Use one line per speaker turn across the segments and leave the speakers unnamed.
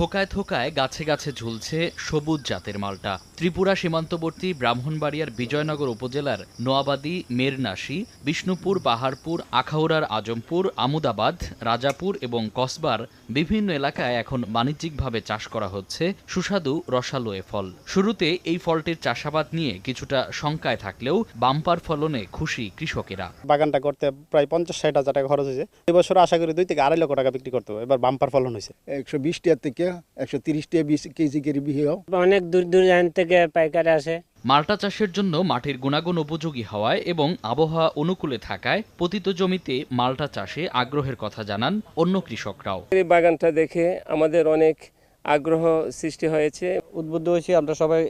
থোকায় থোকায় গাছে গাছে ঝুলছে সবুজ জাতের মালটা। ত্রিপুরা সীমান্তবর্তী ব্রাহ্মণবাড়িয়ার বিজয়নগর উপজেলার নোয়াবাদী মেরনাশি বিষ্ণুপুর পাহাড়পুর আখাউড়ার আজমপুর আমুদাবাদ রাজাপুর এবং কসবার বিভিন্ন এলাকায় এখন বাণিজ্যিকভাবে চাষ করা হচ্ছে সুস্বাদু রসালো এ ফল। শুরুতে এই ফলটির চাষাবাদ নিয়ে কিছুটা শঙ্কায় থাকলেও বাম্পার ফলনে খুশি কৃষকেরা।
বাগানটা করতে প্রায় পঞ্চাশ ষাট হাজার টাকা খরচ হয়েছে। এবছর আশা করি দুই থেকে আড়াই লক্ষ টাকা বিক্রি করতে হবে। এবার বাম্পার ফলন হয়েছে।
একশো বিশ টাকা থেকে একশো তিরিশ টাকা বিশ কেজি করে বিহে
অনেক দূর দূর থেকে পাইকারি আসে।
মাল্টা চাষের জন্য মাটির গুণাগুণ উপযোগী হওয়ায় এবং আবহাওয়া অনুকূলে থাকায় পতিত জমিতে মাল্টা চাষে আগ্রহের কথা জানান অন্য কৃষকরাও।
এই বাগানটা দেখে আমাদের অনেক আগ্রহ সৃষ্টি হয়েছে।
উদ্বুদ্ধ হয়েছি আমরা সবাই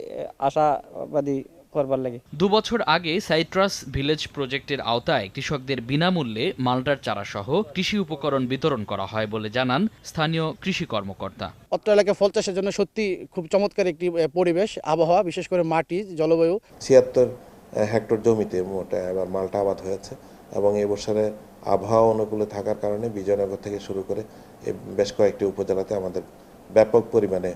আশাবাদী। করবার লাগে।
দুবছর আগে সাইট্রাস ভিলেজ প্রজেক্টের আওতায় কৃষকদের বিনামূল্যে মাল্টার চারাসহ কৃষি উপকরণ বিতরণ করা হয় বলে জানান স্থানীয় কৃষি কর্মকর্তা।
অত্র এলাকায় ফল চাষের জন্য সত্যি খুব চমৎকার একটি পরিবেশ আবহাওয়া বিশেষ করে মাটি জলবায়ু।
ছিয়াত্তর হেক্টর জমিতে মোট এবার মালটা আবাদ হয়েছে এবং এবছরে আবহাওয়া অনুকূলে থাকার কারণে বিজয়নগর থেকে শুরু করে বেশ কয়েকটি উপজেলাতে আমাদের ব্যাপক পরিমাণে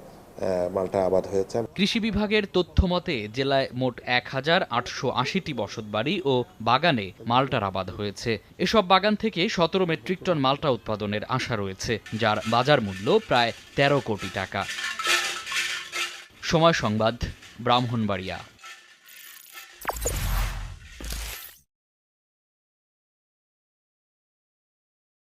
মালটা আবাদ হয়েছে।
কৃষি বিভাগের তথ্য মতে, জেলায় মোট এক হাজার আটশো আশিটি বসতবাড়ি ও বাগানে মালটার আবাদ হয়েছে। এসব বাগান থেকে সতেরো মেট্রিক টন মালটা উৎপাদনের আশা রয়েছে, যার বাজার মূল্য প্রায় তেরো কোটি টাকা। সময় সংবাদ, ব্রাহ্মণবাড়িয়া।